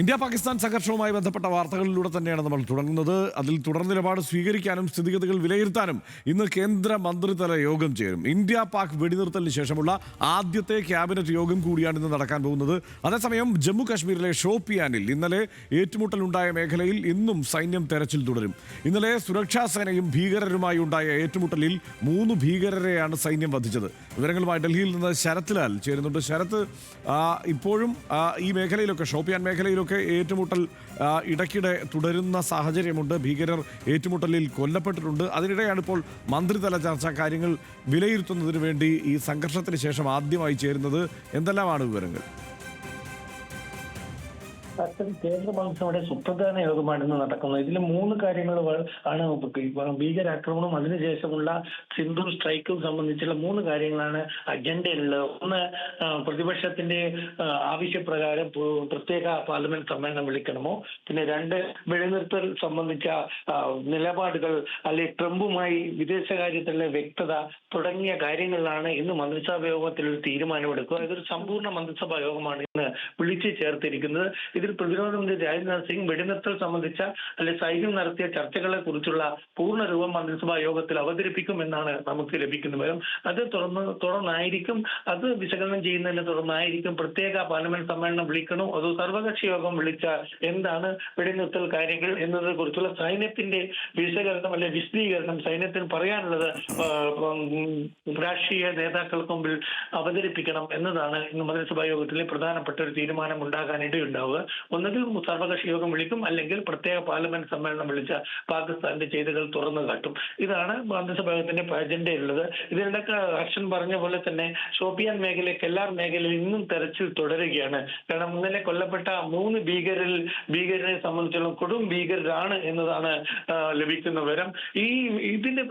India Pakistan സംഘർഷവുമായി ബന്ധപ്പെട്ട വാർത്തകളിലൂടെ തന്നെയാണ് നമ്മൾ തുടങ്ങുന്നത്. അതിൽ തുടർ നിലപാട് സ്വീകരിക്കാനും സ്ഥിതിഗതികൾ വിലയിരുത്താനും ഇന്ന് കേന്ദ്ര മന്ത്രിതല യോഗം ചേരും. ഇന്ത്യ പാക് വെടിനിർത്തലിന് ശേഷമുള്ള ആദ്യത്തെ ക്യാബിനറ്റ് യോഗം കൂടിയാണ് ഇന്ന് നടക്കാൻ പോകുന്നത്. അതേസമയം ജമ്മു കാശ്മീരിലെ ഷോപ്പിയാനിൽ ഇന്നലെ ഏറ്റുമുട്ടലുണ്ടായ മേഖലയിൽ ഇന്നും സൈന്യം തെരച്ചിൽ തുടരും. ഇന്നലെ സുരക്ഷാ സേനയും ഭീകരരുമായി ഉണ്ടായ ഏറ്റുമുട്ടലിൽ മൂന്ന് ഭീകരരെയാണ് സൈന്യം വധിച്ചത്. വിവരങ്ങളുമായി ഡൽഹിയിൽ നിന്ന് ശരത്ലാൽ ചേരുന്നുണ്ട്. ശരത് ഇപ്പോഴും ഈ മേഖലയിലൊക്കെ ഷോപ്പിയാൻ മേഖലയിലൊക്കെ ഏറ്റുമുട്ടൽ ആ, ഇടയ്ക്കിടെ തുടരുന്ന സാഹചര്യമുണ്ട്. ഭീകരർ ഏറ്റുമുട്ടലിൽ കൊല്ലപ്പെട്ടിട്ടുണ്ട്. അതിനിടെയാണ് ഇപ്പോൾ മന്ത്രിതല ചർച്ച കാര്യങ്ങൾ വിലയിരുത്തുന്നതിന് വേണ്ടി ഈ സംഘർഷത്തിന് ശേഷം ആദ്യമായി ചേരുന്നത്. എന്തെല്ലാമാണ് വിവരങ്ങൾ? അത്തരം കേന്ദ്ര മന്ത്രിസഭയുടെ സുപ്രധാന യോഗമാണ് ഇന്ന് നടക്കുന്നത്. ഇതിൽ മൂന്ന് കാര്യങ്ങൾ ആണ് ഭീകരാക്രമണം അതിനുശേഷമുള്ള സിന്ധു സ്ട്രൈക്കും സംബന്ധിച്ചുള്ള മൂന്ന് കാര്യങ്ങളാണ് അജണ്ടയിലുള്ളത്. ഒന്ന് പ്രതിപക്ഷത്തിന്റെ ആവശ്യപ്രകാരം പ്രത്യേക പാർലമെന്റ് സമ്മേളനം വിളിക്കണമോ? പിന്നെ രണ്ട് വെടിനിർത്തൽ സംബന്ധിച്ച നിലപാടുകൾ അല്ലെ ട്രംപുമായി വിദേശകാര്യത്തിലെ വ്യക്തത തുടങ്ങിയ കാര്യങ്ങളിലാണ് ഇന്ന് മന്ത്രിസഭാ യോഗത്തിൽ ഒരു തീരുമാനമെടുക്കുക. ഇതൊരു സമ്പൂർണ മന്ത്രിസഭാ യോഗമാണ് ഇന്ന് വിളിച്ചു ചേർത്തിരിക്കുന്നത്. ഇതിൽ പ്രതിരോധ മന്ത്രി രാജ്നാഥ് സിംഗ് വെടിനിർത്തൽ സംബന്ധിച്ച അല്ലെ സൈന്യം നടത്തിയ ചർച്ചകളെ കുറിച്ചുള്ള പൂർണ രൂപം മന്ത്രിസഭാ യോഗത്തിൽ അവതരിപ്പിക്കുമെന്നാണ് നമുക്ക് ലഭിക്കുന്ന വിവരം അത് തുടർന്ന് തുടർന്നായിരിക്കും അത് വിശകലനം ചെയ്യുന്നതിനെ തുടർന്നായിരിക്കും പ്രത്യേക പാർലമെന്റ് സമ്മേളനം വിളിക്കണോ അതോ സർവകക്ഷി യോഗം വിളിച്ച എന്താണ് വെടിനിർത്തൽ കാര്യങ്ങൾ എന്നതിനെ കുറിച്ചുള്ള സൈന്യത്തിന്റെ വിശകലനം അല്ലെ വിശദീകരണം സൈന്യത്തിന് പറയാനുള്ളത് രാഷ്ട്രീയ നേതാക്കൾക്ക് മുമ്പിൽ അവതരിപ്പിക്കണം എന്നതാണ് ഇന്ന് മന്ത്രിസഭാ യോഗത്തിലെ പ്രധാനപ്പെട്ട ഒരു തീരുമാനം ഉണ്ടാകാൻ ഇടയുണ്ടാവുക ഒന്നുകിൽ സർവകക്ഷി യോഗം വിളിക്കും അല്ലെങ്കിൽ പ്രത്യേക പാർലമെന്റ് സമ്മേളനം വിളിച്ച പാകിസ്ഥാന്റെ ചെയ്തുകൾ തുറന്നു കാട്ടും. ഇതാണ് മന്ത്രിസഭാ യോഗത്തിന്റെ അജണ്ടയുള്ളത് ഇതിനിടയ്ക്ക് അക്ഷൻ പറഞ്ഞ പോലെ തന്നെ ഷോപ്പിയാൻ മേഖല കെല്ലാർ മേഖലയിൽ ഇന്നും തെരച്ചിൽ തുടരുകയാണ്. കാരണം ഇന്നലെ കൊല്ലപ്പെട്ട മൂന്ന് ഭീകരിൽ ഭീകരരെ സംബന്ധിച്ചുള്ള കൊടും ഭീകരരാണ് എന്നതാണ് ലഭിക്കുന്ന വിവരം. ഈ ഇതിന്റെ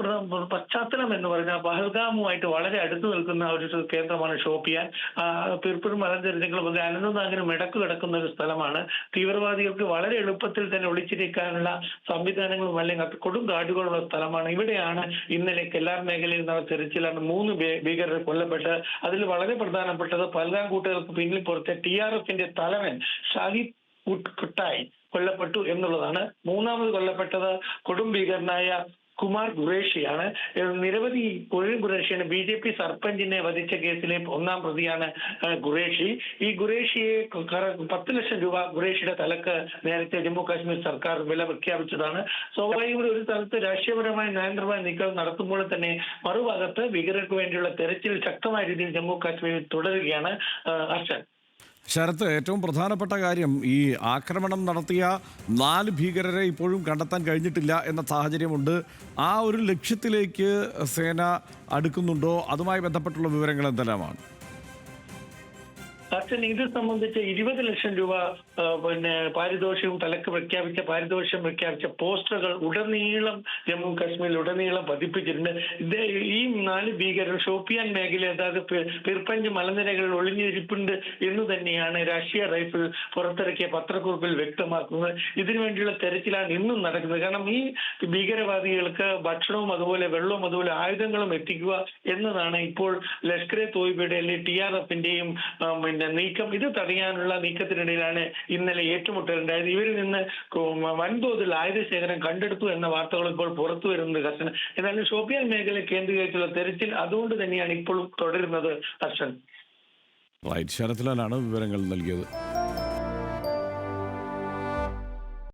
പശ്ചാത്തലം എന്ന് പറഞ്ഞാൽ പഹൽഗാമുമായിട്ട് വളരെ അടുത്ത് നിൽക്കുന്ന ഒരു കേന്ദ്രമാണ് ഷോപ്പിയാൻ. തീർപ്പൂർ മലഞ്ചരിഞ്ഞങ്ങളും അനന്തനാഗിനും ഇടയ്ക്ക് കിടക്കുന്ന ഒരു സ്ഥലമാണ്. തീവ്രവാദികൾക്ക് വളരെ എളുപ്പത്തിൽ തന്നെ ഒളിച്ചിരിക്കാനുള്ള സംവിധാനങ്ങളും അല്ലെങ്കിൽ കൊടും കാടുകളുള്ള സ്ഥലമാണ്. ഇവിടെയാണ് ഇന്നലെ കെല്ലാർ മേഖലയിൽ നടന്ന തെരച്ചിലാണ്. മൂന്ന് ഭീകരർ കൊല്ലപ്പെട്ട് അതിൽ വളരെ പ്രധാനപ്പെട്ടത് പൽഗാം കൂട്ടുകൾക്ക് പിന്നിൽ പുറത്തെ ടി ആർ എഫിന്റെ തലവൻ ഷാഹിദ് കുട്ടായി കൊല്ലപ്പെട്ടു എന്നുള്ളതാണ്. മൂന്നാമത് കൊല്ലപ്പെട്ടത് കൊടും ഭീകരനായ കുമാർ ഖുറേഷിയാണ്. നിരവധി പൊഴിൽ ഖുറേഷിയാണ്. ബി ജെ പി സർപഞ്ചിനെ വധിച്ച കേസിലെ ഒന്നാം പ്രതിയാണ് ഖുറേഷി. ഈ ഖുറേഷിയെ പത്ത് ലക്ഷം രൂപ ഖുറേഷിയുടെ തലക്ക് നേരത്തെ ജമ്മു കാശ്മീർ സർക്കാർ വില പ്രഖ്യാപിച്ചതാണ്. സ്വാഭാവികമായി ഒരു സ്ഥലത്ത് രാഷ്ട്രീയപരമായ നയന്ത്രമായ നീക്കം നടത്തുമ്പോൾ തന്നെ മറുഭാഗത്ത് ഭീകരർക്ക് വേണ്ടിയുള്ള തെരച്ചിൽ ശക്തമായ രീതിയിൽ ജമ്മു കാശ്മീരിൽ തുടരുകയാണ് ഹർഷൻ ശരത്ത് ഏറ്റവും പ്രധാനപ്പെട്ട കാര്യം ഈ ആക്രമണം നടത്തിയ നാല് ഭീകരരെ ഇപ്പോഴും കണ്ടെത്താൻ കഴിഞ്ഞിട്ടില്ല എന്ന സാഹചര്യമുണ്ട്. ആ ഒരു ലക്ഷ്യത്തിലേക്ക് സേന അടുക്കുന്നുണ്ടോ? അതുമായി ബന്ധപ്പെട്ടുള്ള വിവരങ്ങൾ എന്തെല്ലാമാണ്? അച്ഛൻ ഇത് സംബന്ധിച്ച് ഇരുപത് ലക്ഷം രൂപ പിന്നെ പാരിതോഷികവും തലക്ക് പ്രഖ്യാപിച്ച പാരിതോഷികം പ്രഖ്യാപിച്ച പോസ്റ്ററുകൾ ഉടനീളം ജമ്മു കാശ്മീരിൽ ഉടനീളം പതിപ്പിച്ചിട്ടുണ്ട്. ഈ നാല് ഭീകരർ ഷോപ്പിയാൻ മേഖല അതായത് പിർപ്പഞ്ച് മലനിരകളിൽ ഒളിഞ്ഞിരിപ്പുണ്ട് എന്ന് തന്നെയാണ് രാഷ്ട്രീയ റൈഫിൾ പുറത്തിറക്കിയ പത്രക്കുറിപ്പിൽ വ്യക്തമാക്കുന്നത്. ഇതിനു വേണ്ടിയുള്ള തെരച്ചിലാണ് ഇന്നും നടക്കുന്നത്. കാരണം ഈ ഭീകരവാദികൾക്ക് ഭക്ഷണവും അതുപോലെ വെള്ളവും അതുപോലെ ആയുധങ്ങളും എത്തിക്കുക എന്നതാണ് ഇപ്പോൾ ലഷ്കർ എ തോയ്ബയുടെ അല്ലെങ്കിൽ ടി ആർ എഫിന്റെയും പിന്നെ നീക്കം ഇത് തടയാനുള്ള നീക്കത്തിനിടയിലാണ് ഇന്നലെ ഏറ്റുമുട്ടലുണ്ടായത്. ഇവരിൽ നിന്ന് വൻതോതിൽ ആയുധ ശേഖരം കണ്ടെടുത്തു എന്ന വാർത്തകൾ ഇപ്പോൾ പുറത്തു വരുന്നത് ഹർഷൻ. എന്നാലും ഷോപ്പിയാൻ മേഖല കേന്ദ്രീകരിച്ചുള്ള തെരച്ചിൽ അതുകൊണ്ട് തന്നെയാണ് ഇപ്പോഴും തുടരുന്നത് ഹർഷൻ. റൈറ്റ് ശരത്ലാലാണ് വിവരങ്ങൾ നൽകിയത്.